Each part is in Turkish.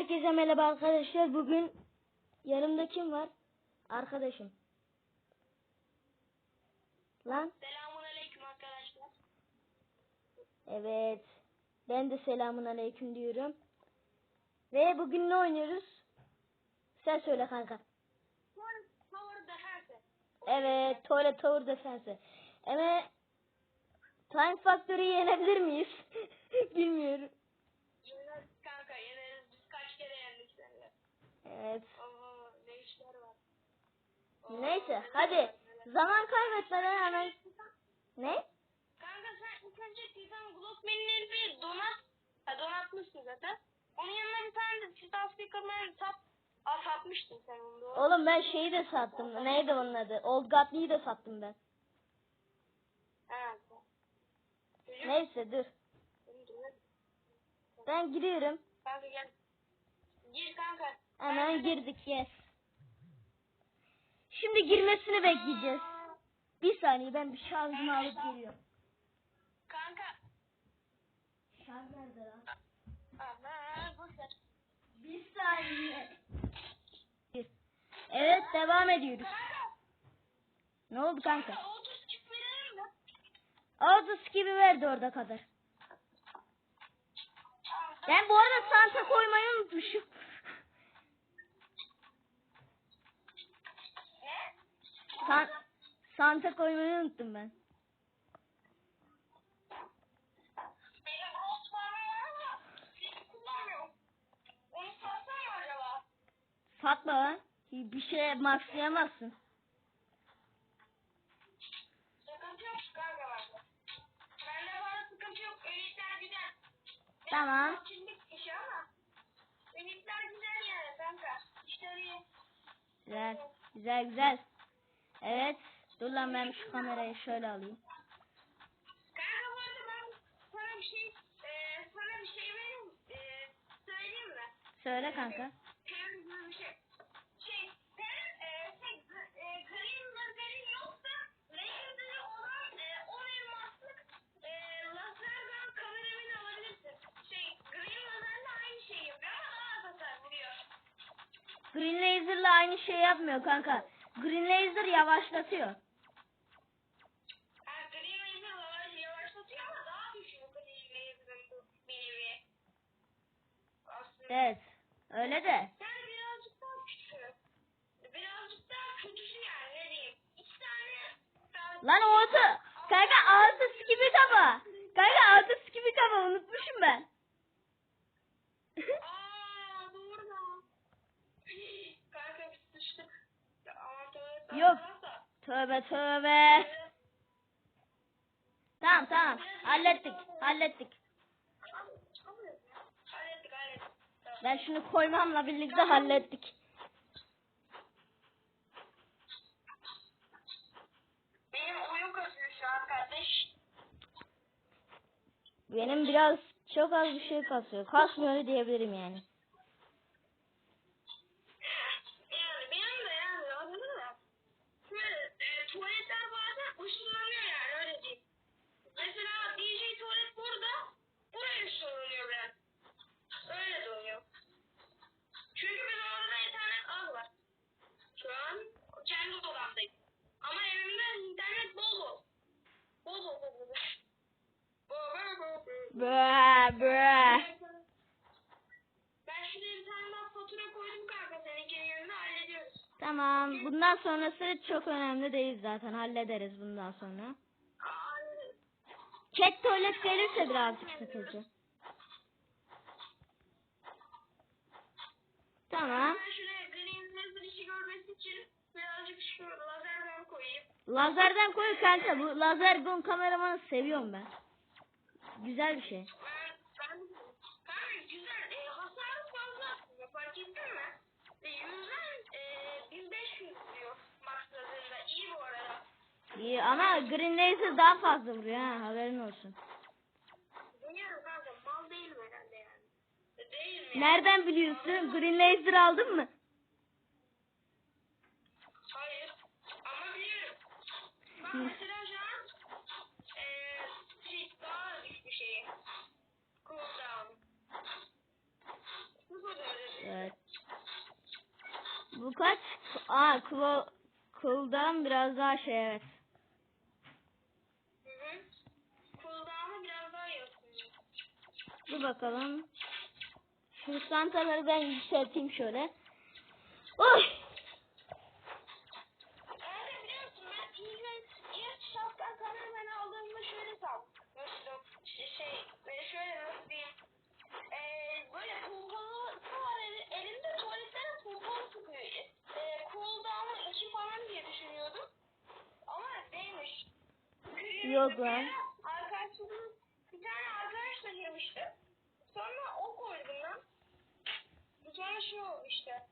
Herkese merhaba arkadaşlar. Bugün yanımda kim var? Arkadaşım. Lan. Selamun aleyküm arkadaşlar. Evet. Ben de selamun aleyküm diyorum. Ve bugün ne oynuyoruz? Sen söyle kanka. Defense. Evet. Toilet Tower Defense. Evet. Time Factory'yi yenebilir miyiz? Bilmiyorum. Evet. Oo ne işler var. Neyse hadi. Zaman kaybetmeden hemen. Ne? Kanka sen ilk önce Titan Glockman'in bir donat. Ha donatmışsın zaten. Onun yanına bir tane de Titan Speaker'ları sat. Aa satmıştın sen onu doğru. Oğlum ben şeyi de sattım. Neydi onun adı? Old Godly'yi de sattım ben. Ha. Çocuk- Neyse dur. Ben giriyorum. Kanka gel. Gir kanka. Hemen girdik yes. Şimdi girmesini bekleyeceğiz. Bir saniye ben bir şarjımı alıp geliyorum. Kanka. Şarj nerede lan? Aha bu. Bir saniye. Evet devam ediyoruz. Ne oldu kanka? Kanka 30 çift verelim mi? Autos gibi verdi orada kadar. Ben bu arada Santa koymayı unutmuşum. Ne? San Santa koymayı unuttum ben. Benim Osman'ım var ama hiç kullanmıyorum. Onu satsam mı acaba? Satma lan. Bir şey maxlayamazsın. Sıkıntı yok kanka bende. Bende bana sıkıntı yok. Elitler güzel. Tamam. Çinlik işi ama. Elitler güzel yani kanka. İşleri. Güzel. Güzel güzel. Dur lan ben şu kamerayı şöyle alayım. Kanka bu arada ben sana bir şey e, sana bir şey vereyim. E, söyleyeyim mi? Söyle kanka. Bir şey. Şey, e, şey, e, green yoksa olan e, 10 elmaslık e, laserden kameraman alabilirsin. Şey, green lazerle aynı şey yapıyor ama daha az hasar vuruyor. Green Laser'la aynı şey yapmıyor kanka. Green Laser yavaşlatıyor. Ha, green lazer yavaş, yavaşlatıyor ama daha düşüyor green lazerin bu bir nevi. Aslında. Evet. Öyle de. Yani birazcık daha küçüğü. Birazcık daha kötüsü yani ne diyeyim. İki tane daha... Lan o auto. Kanka auto gibi kafa. Kanka auto gibi kafa unutmuşum ben. Aa doğru. Kanka biz Yok. Tövbe tövbe. Tamam tamam. Hallettik. Hallettik hallettik. Tamam. Ben şunu koymamla birlikte hallettik. Benim oyun kasıyor şu an kardeş. Benim biraz çok az bir şey kasıyor. Kasmıyor diyebilirim yani. Yani benim de yani anladın mı? Şöyle e, tuvaletler bazen ışınlanıyor yani öyle diyeyim. Mesela DJ tuvalet burada, buraya ışınlanıyor biraz. Öyle de oluyor. Çünkü biz orada internet az var. Şu an kendi odamdayım. Ama evimde internet bol bol. Bol bol bol bol. Bol bol bol bol. Bıh bıh. Ben şuraya bir tane daha fatura koydum kanka seninkinin yanına hallediyoruz. Tamam. Bundan sonrası çok önemli değil zaten. Hallederiz bundan sonra. Cat tuvalet gelirse birazcık sıkıcı. Tamam. Ben şuraya green laser işi görmesi için birazcık şu koyayım. Lazerden koy kanka. Bu lazer gun kameramanı seviyorum ben. Güzel bir şey. Ben, ben kanka güzel. Hasarı fazla aslında fark ettin mi? Yüzden 1500 diyor max lazerinde. İyi ama Green Laser daha fazla vuruyor ha haberin olsun. Nereden biliyorsun? Green Laser aldın mı? Hayır. Ama biliyorum. Bak Bu kaç? Aa klo, cooldown biraz daha şey evet. Hı hı. Cooldown'u biraz daha ısınıyor. Dur bakalım. Şu santaları ben yükselteyim şöyle. Oy! Kanka biliyor musun ben ilk, ilk şapkan kameraman aldığımda şöyle sanmıştım. Şey, böyle şöyle nasıl diyeyim. Ee, böyle pompalısı var eli- elimde tuvaletten pompalı sıkıyor. Ee, cooldown'u iki falan diye düşünüyordum. Ama değilmiş. Yok lan. Arkadaşlarım bir tane arkadaş da girmişti. Sonra o koydum ben. Bir tane şey oldu işte.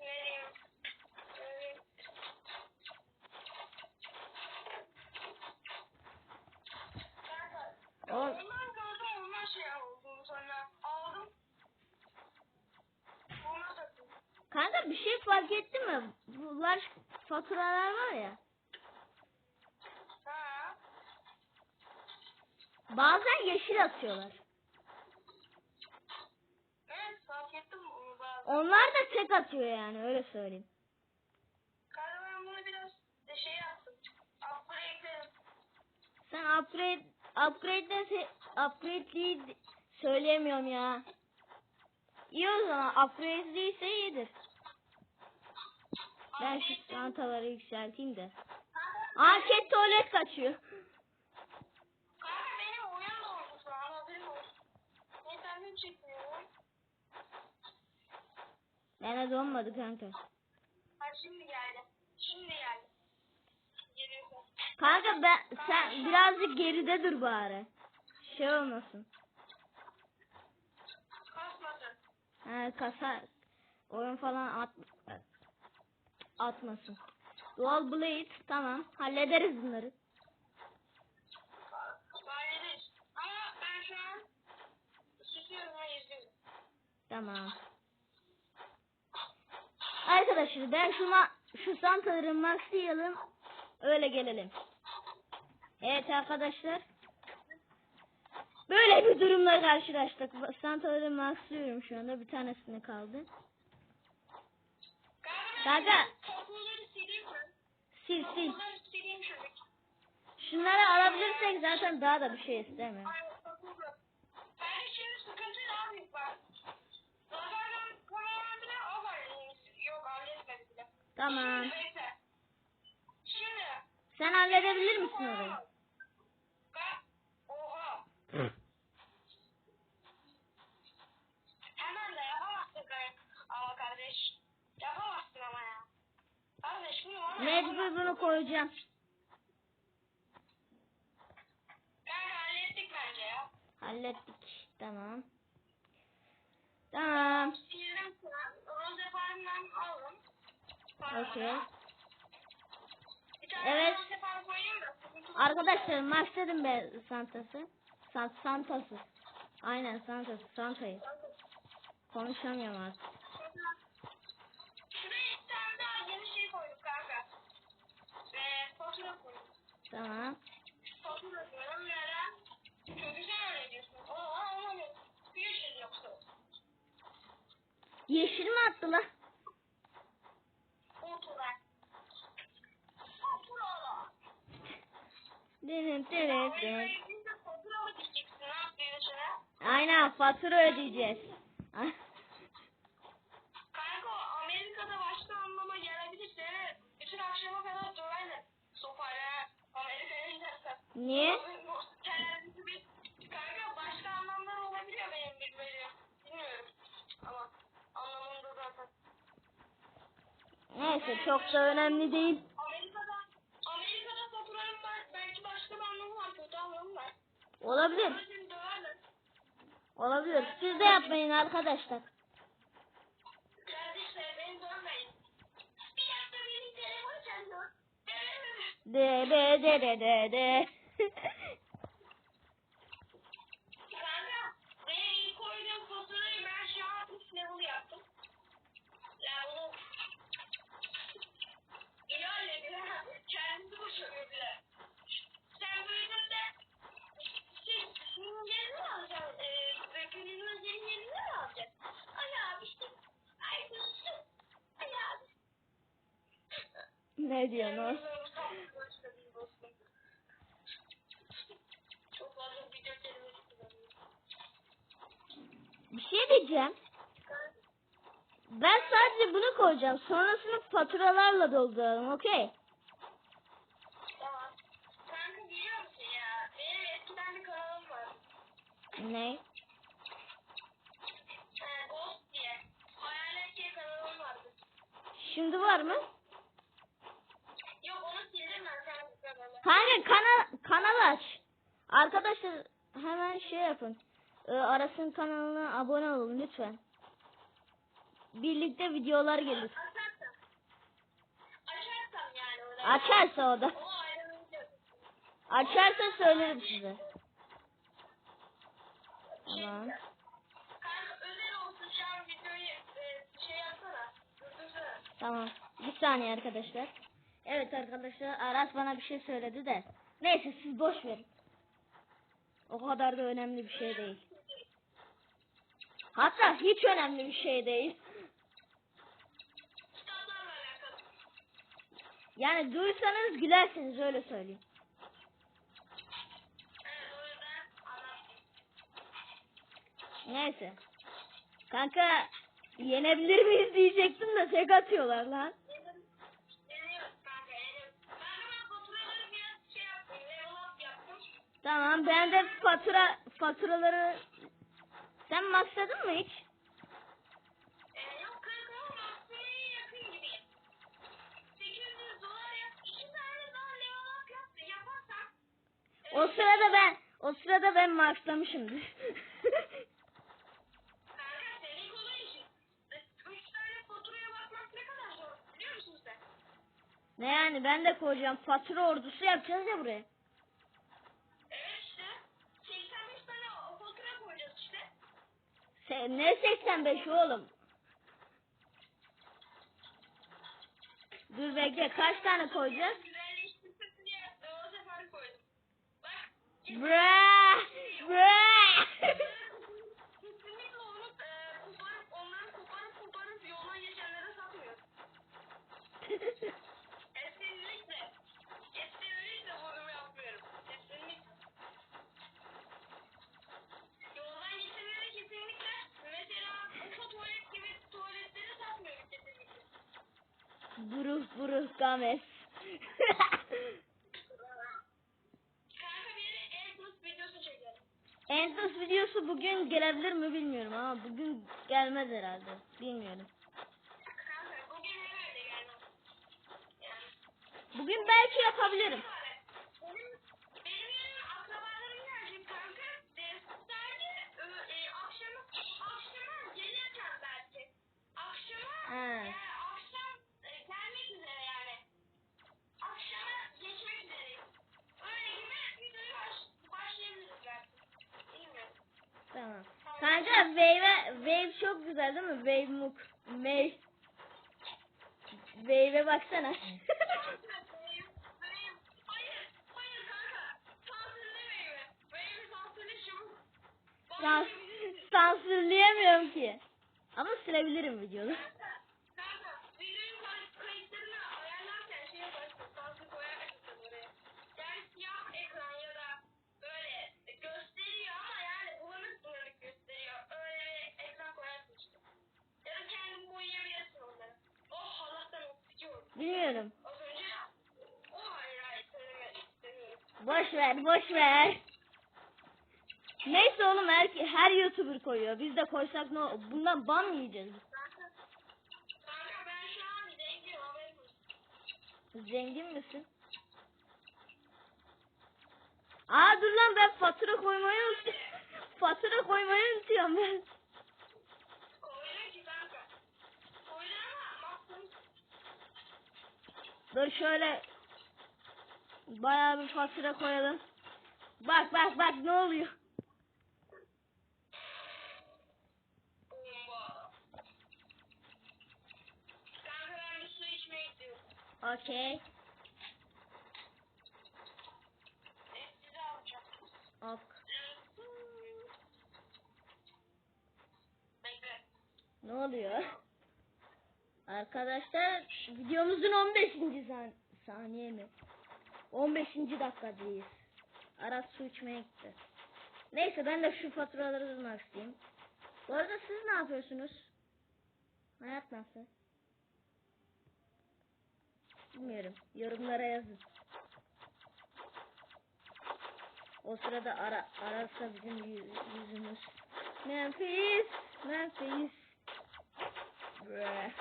Ne diyeyim. Ee, O, Ondan gördüm ondan şey oldu sonra aldım. Ona taktım. kanka bir şey fark ettin mi? Bunlar faturalar var ya. Ha. Bazen yeşil atıyorlar. Evet fark ettim bunu bazen. Onlar da tek atıyor yani öyle söyleyeyim. Kanka ben bunu biraz de şey yaptım. Upgrade'ledim. Sen upgrade upgrade'den se upgrade değil söyleyemiyorum ya. İyi o zaman upgrade değilse iyidir. Ben şu çantaları yükselteyim de. Aa ket tuvalet kaçıyor. Bana donmadı kanka. Ha şimdi geldi. Şimdi geldi. Kanka ben sen birazcık geride dur bari. Şey olmasın. Kasmasın. Ha, kasa oyun falan at atmasın. Dual Blade tamam hallederiz bunları. Tamam. Arkadaşlar ben şuna şu santaları maxlayalım. Öyle gelelim. Evet arkadaşlar. Böyle bir durumla karşılaştık. Santaları maxlıyorum şu anda. Bir tanesini kaldı. Kanka sil sil. Şunları alabilirsek zaten daha da bir şey istemiyorum. Aynen Sen halledebilir misin orayı? Hemen de yapamazsın ama kardeş. Yapamazsın ama ya. Kardeş bunu bana Mecbur bunu koyacağım. Ben hallettik bence ya. Hallettik. Tamam. Tamam. Sildim falan. Rose farmdan aldım. Okey. Evet. sıkıntı Arkadaşlar maxladım ben Santa'sı. San Santa'sı. Aynen Santa'sı. Santa'yı. Konuşamıyorum artık. Şuraya bir tane daha yeni şey koyduk kanka. Ve fatura koyduk. Tamam. Fatura diyorum öyle diyorsun. Şey yoksa. Yeşil mi attı lan? Fatura. Fatura. Dinin dinin din. Amerika'ya gidince fatura mı diyeceksin? Ne yapıyorsun içine? Aynen fatura ödeyeceğiz. Kanka Amerika'da başka anlama gelebilir. Seni bütün akşama kadar döverler. Sopayla Amerika'ya gidersen. Niye? Kanka başka anlamlar olabiliyor benim bilmediğim. Bilmiyorum. Ama anlamında zaten. Neyse çok da önemli değil. Amerika'da Amerika'da faturanın ben- anlamı var. Anlamı var. Olabilir. Olabilir. Siz de yapmayın arkadaşlar. De de de de de de. Kanka benim ilk koyduğum faturayı ben şu an 3 level yaptım. Ya bunu ilerledi ha. Kendisi boşalıyor bile. Sen büyüdüğünde şey, senin yerini mi alacaksın? Özelin yerini mi alacaksın? Ay abi işte. Ay kızım. ne diyorsun? Çok fazla video kelimesi kullanıyorum. Bir şey diyeceğim. Ben sadece bunu koyacağım. Sonrasını faturalarla dolduralım. Okey. Tamam. Kanka biliyor musun ya? Benim eskiden bir kanalım var. Ne? Şimdi var mı? Yok onu sildim ben sen. Kanka kanal, kanal aç. Arkadaşlar hemen şey yapın. Ee, Aras'ın kanalına abone olun lütfen. Birlikte videolar gelir. Açarsam. Açarsam yani orada. Açarsa o da. O ayrılacak. Açarsa söylerim size. Tamam. Tamam. Bir saniye arkadaşlar. Evet arkadaşlar Aras bana bir şey söyledi de. Neyse siz boş verin. O kadar da önemli bir şey değil. Hatta hiç önemli bir şey değil. Yani duysanız gülersiniz öyle söyleyeyim. Neyse. Kanka yenebilir miyiz diyecektim de tek atıyorlar lan. Tamam ben de fatura faturaları sen maksadın mı hiç? Yok kanka ama Aksaray'a yakın gibiyim. 800 dolar yap. İki tane daha level up yap. Yaparsan. O sırada ben o sırada ben maksamışımdır. Kanka senin kolay işin. E, Üç tane faturaya bakmak ne kadar zor biliyor musun sen? Ne yani ben de koyacağım fatura ordusu yapacağız ya buraya. Evet işte. 85 tane o fatura koyacağız işte. Se ne 85 oğlum? Dur bekle kaç tane koyacağız? Bak. Bra! Bra! buruh buruh games. Endless videosu bugün gelebilir mi bilmiyorum ama bugün gelmez herhalde. Bilmiyorum. Bugün belki yapabilirim. Benim, benim yerim akrabalarım gelecek kanka. De, sadece e, e, akşama, akşama gelirken belki. Akşama, He. yani akşam e, gelmek üzere yani. Akşama geçmek üzereyim. Öyle gibi videoyu baş, başlayabiliriz belki. Bilmiyorum. Tamam. Kanka Wave, Wave çok güzel değil mi? Wave Mook. Wave. Wave'e baksana. Sans sansürleyemiyorum ki. Ama silebilirim videoyu. Bilmiyorum. Boş ver, boş ver. Neyse oğlum her, her YouTuber koyuyor. Biz de koysak ne olur? Bundan ban mı yiyeceğiz? Zengin misin? Aa dur lan ben fatura koymayı fatura koymayı unutuyorum ben. Koyuyor ki kanka. Koyuyor ama baktım. Dur şöyle bayağı bir fatura koyalım. Bak bak bak ne oluyor? Bomba. Kanka ben bir su içmeye gidiyorum. Okey. Ben sizi alacağım. Ok. Bekle. Ne oluyor? Arkadaşlar videomuzun 15. san Saniye mi? 15. dakikadayız. Aras su içmeye gitti. Neyse ben de şu faturaları kızmak isteyeyim. Bu arada siz ne yapıyorsunuz? Hayat nasıl? Bilmiyorum. Yorumlara yazın. O sırada ara, ararsa bizim yüz- yüzümüz. Memphis, Memphis. Bre.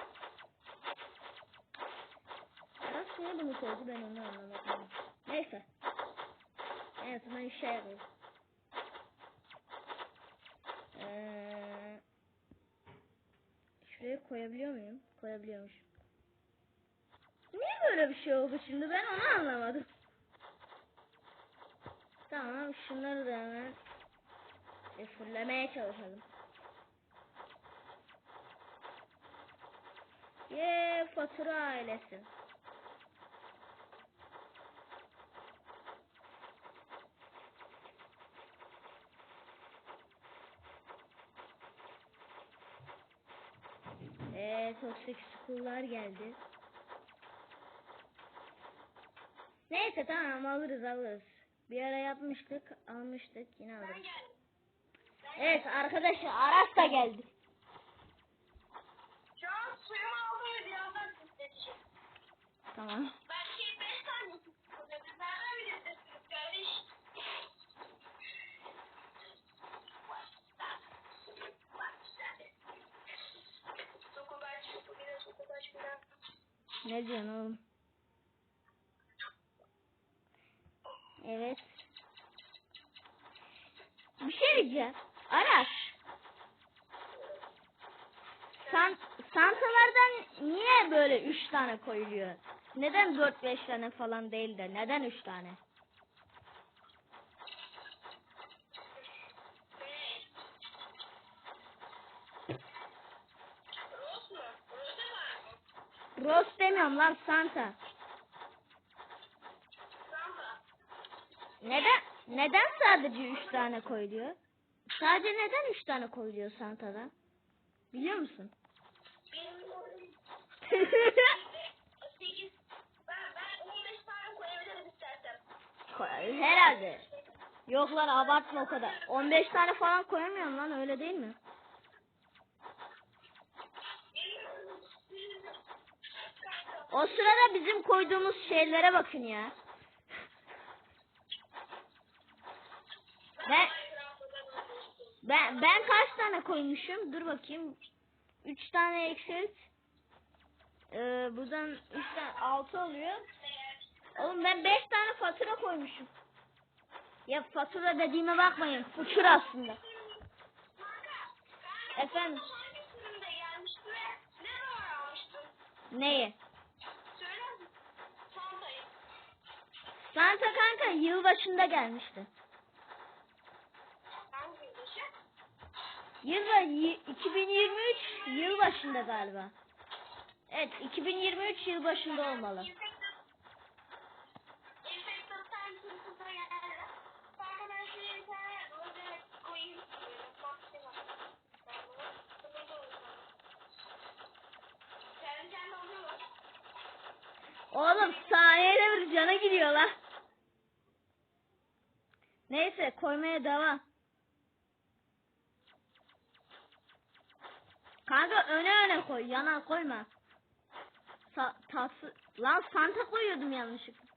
Niye bunu koydu ben onu anlamadım. Neyse. En azından işe yarıyor. Ee, şuraya koyabiliyor muyum? Koyabiliyormuş. Niye böyle bir şey oldu şimdi ben onu anlamadım. Tamam şunları da hemen fırlamaya çalışalım. Ye fatura ailesi. Toksik school'lar geldi. Neyse tamam alırız alırız. Bir ara yapmıştık almıştık yine alırız. Evet arkadaşlar Aras da geldi. Şu an suyumu aldım titreteceğim. Tamam. Belki 5 saniye titreteceğim. Nereden bilirsiniz kardeş? Sokubaç, biraz sokubaç biraz. Ne diyorsun oğlum? Evet. Bir şey diyeceğim. Aras. San Santalardan niye böyle üç tane koyuluyor? Neden dört beş tane falan değil de neden üç tane? Rose mu? Rose var mı? Rose demiyorum lan Santa. Santa. Neden neden sadece üç tane koyuluyor? Sadece neden üç tane koyuluyor Santa'da? Biliyor musun? Bilmiyorum. 8. Ben, ben 15 tane koyabilirim istersen. Koy- Herhalde. Yok lan abartma o kadar. 15 tane falan koyamıyorum lan öyle değil mi? Bilmiyorum. O sırada bizim koyduğumuz şeylere bakın ya. Ben ben ben kaç tane koymuşum? Dur bakayım. 3 tane eksilt. Ee, buradan 3 tane 6 oluyor. Oğlum ben 5 tane fatura koymuşum. Ya fatura dediğime bakmayın. Fuçur aslında. Efendim neyi? Santa kanka yılbaşında gelmişti. Hangi yılbaşı? Yılba y- 2023 yılbaşında galiba. Evet 2023 yılbaşında olmalı. Infector Time sırasında geldi. Sonra ben şuraya bir tane roze koyayım. Maksimum. Kendi kendine oluyor mu? Oğlum saniyede bir cana gidiyor lan. Neyse koymaya devam. Kanka öne öne koy yana koyma. Sa tası lan Santa koyuyordum yanlışlıkla.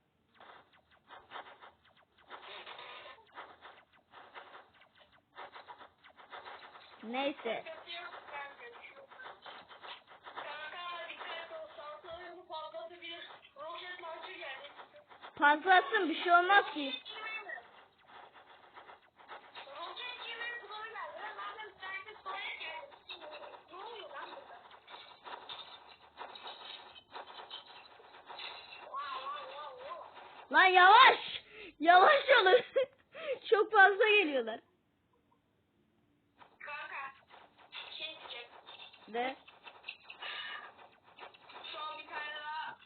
Neyse fazlasın bir şey olmaz ki. Roket yemeği kulağına geldi. Ben zaten bir tane de tuvalet geldi. Ne oluyor lan burada? Wow, wow, wow, wow. Lan yavaş. Yavaş olun. Çok fazla geliyorlar. Kanka, şey diyecek. Ve Şu an bir tane daha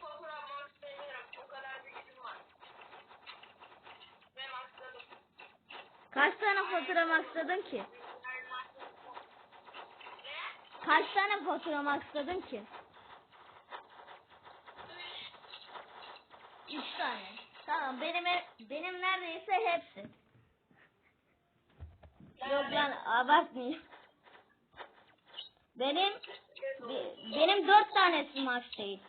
fotoğraf max veriyorum. O kadar bir gücüm var. Ve maxladım. kaç tane fatura maksadın ki? Ne? Kaç tane fatura maksadın ki? tane. Tamam benim benim neredeyse hepsi. Yok ben abartmayayım. Benim benim dört tanesi max değil.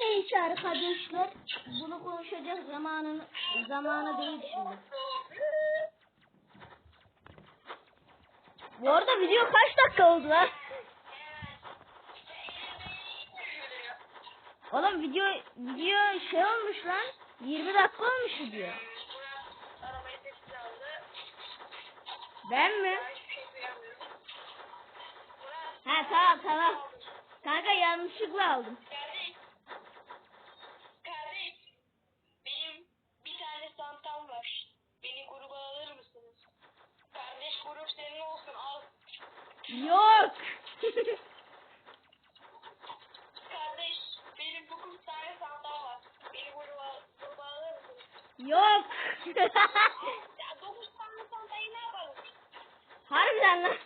Neyse arkadaşlar bunu konuşacak zamanın zamanı değil şimdi. Bu arada video kaç dakika oldu lan? Oğlum video video şey olmuş lan. 20 dakika olmuş video. Ben mi? Ha tamam tamam. Kanka yanlışlıkla aldım. Yok. Yok. Harbiden lan.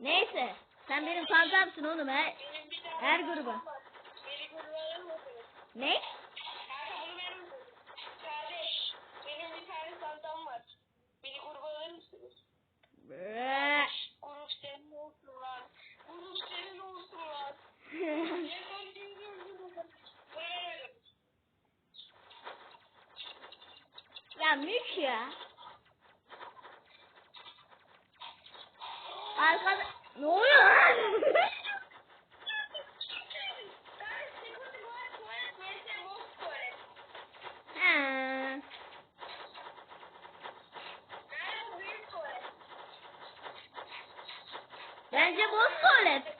Neyse. Sen benim fazlamsın oğlum her, her gruba. Ne? będzie było 100.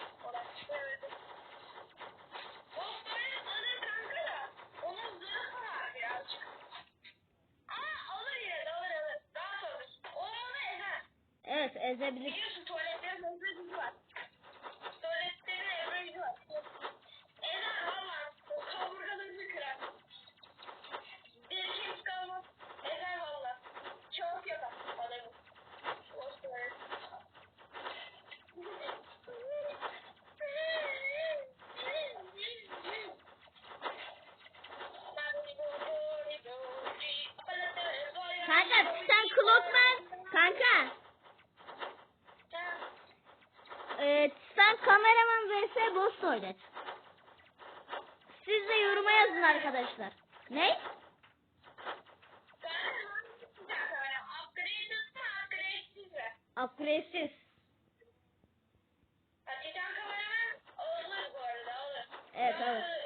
Kanka sen Clockman. Kanka. Evet, sen kameraman vs boss oynet. Siz de yoruma yazın arkadaşlar. Ne? Upgrade'siz. Evet, evet.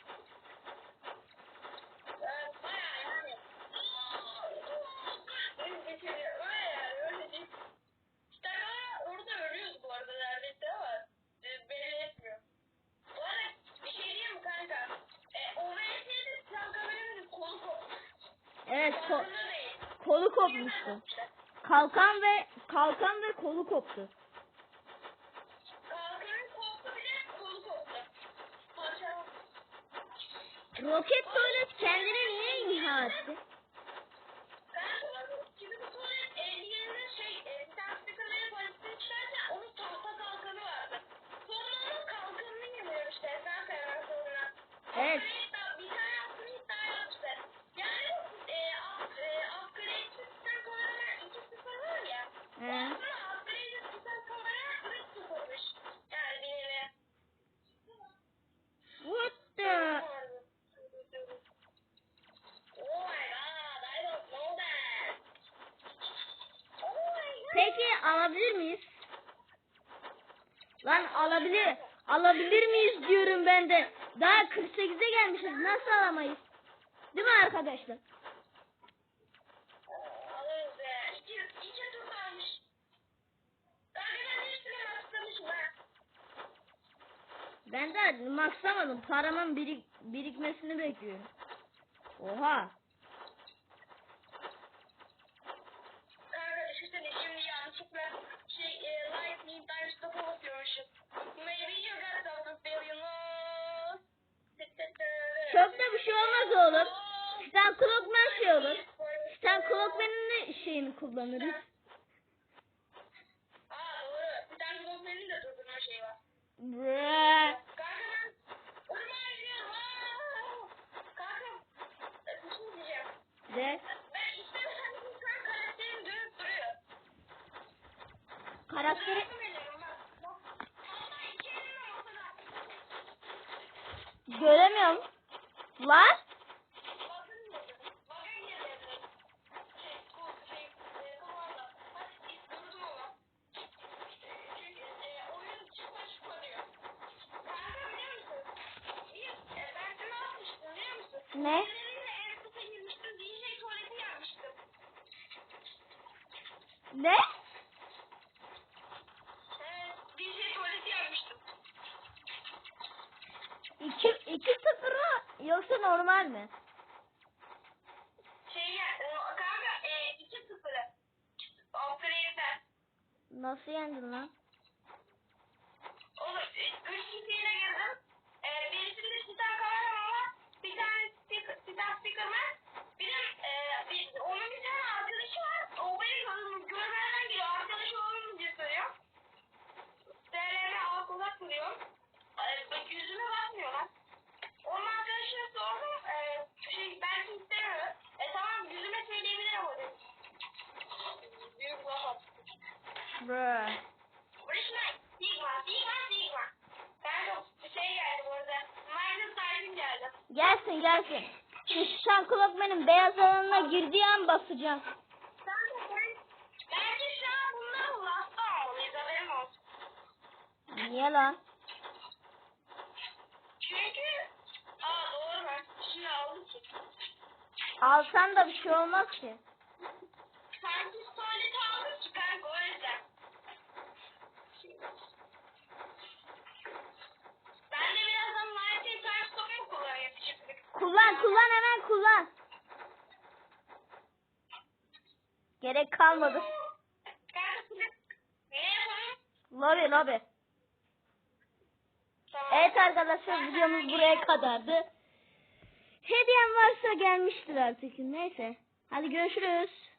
koptu. Kalkan ve kalkan ve kolu koptu. He. What the? Peki alabilir miyiz? Lan alabilir. Alabilir miyiz diyorum ben de. Daha 48'e gelmişiz. Nasıl alamayız? Değil mi arkadaşlar? De maxlamadım. Paramın birik, birikmesini bekliyorum. Oha. Çok da bir şey olmaz oğlum. Stan Clockman şey olur. Stan Clockman'ın ne şeyini kullanırız. Aa doğru. Bir tane Glockman'in de durdurma şeyi var. Bre. Kanka ben ormana gidiyorum. Aa! Kanka e, bir şey diyeceğim. De. Ben istemesem de sen karakterin dönüp duruyor. Karakteri Merakım ediyorum bak. Bak. Vallahi iki elimle ortada. göremiyorum. Lan. Bakın dedim. Bakın dedim. Şey, bu şey, e, kumanda. Hadi biz durdum ama. Çünkü e, oyun çıkma çıkma diyor. Kanka biliyor musun? Bir, e, ben dün ne? Ne? Ellerimle en kısa girmiştim. DJ tuvaleti yapmıştım. Ne? Evet, DJ tuvaleti yapmıştım. İki, iki sıfır mı? Yoksa normal mi? Şey ya, e, kanka e, 2-0'ı. Upgrade'den. Nasıl yendin lan? Oğlum, e, üç kişiyle girdim. E, birisinde Titan kameraman var. Bir tane speaker, Titan speakerman. Bir de e, bir, onun bir tane arkadaşı var. O beni gör- görmeden geliyor. Arkadaşı olur mu diye soruyor. DLM alt kulak kuruyor. E, bak yüzüme bakmıyor lan. Onun arkadaşına sordum. E, şey, belki istemiyor. E tamam yüzüme söyleyebilirim o dedi. Büyük laf attı. Bre. Burası Sigma, Sigma, Sigma. Ben de bir şey geldi burada. Minus Tyson geldi. Gelsin gelsin. Şu Stan Clockman'ın beyaz alanına girdiği an basacağım. Niye lan? Çünkü, aa doğru ben şimdi aldım ki. Alsan da bir şey olmaz ki. Sanki tuvalete aldık ki kanka o yüzden. Ben de birazdan Lightning Time Stop'u kullanayım şimdilik. Kullan kullan hemen kullan. Gerek kalmadı. Lobi lobi. Evet arkadaşlar videomuz buraya kadardı. Hediyem varsa gelmiştir artık. Neyse. Hadi görüşürüz.